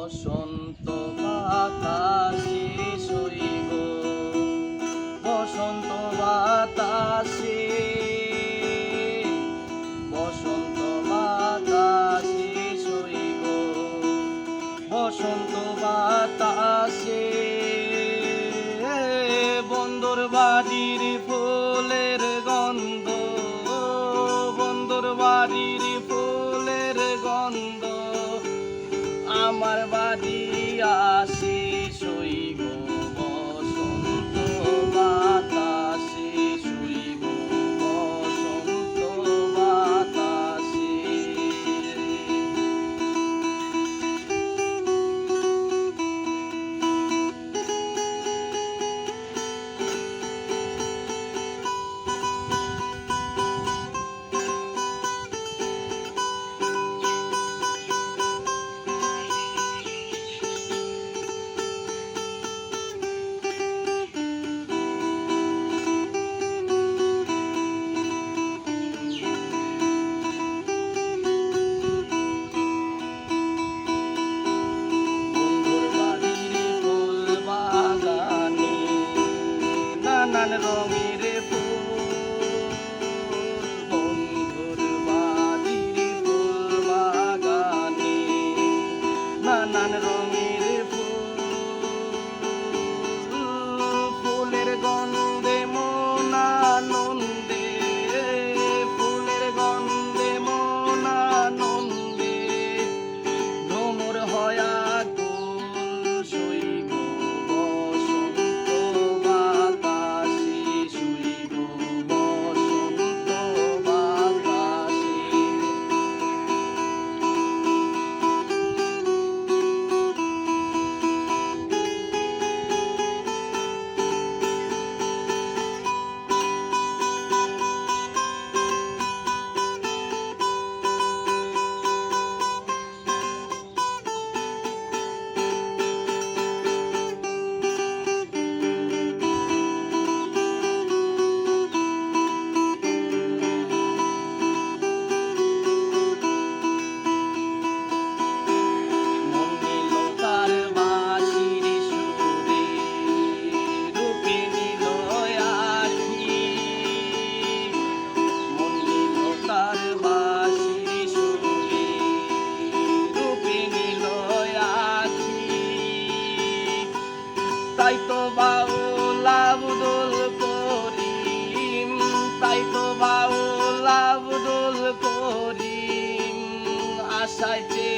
বসন্ত বাতাসে শৈব বসন্ত বাতাসে। বসন্ত বাতাসে শৈব বসন্ত বাতাসে আমার বাড়ি আসি সই গো গান রো সাইতে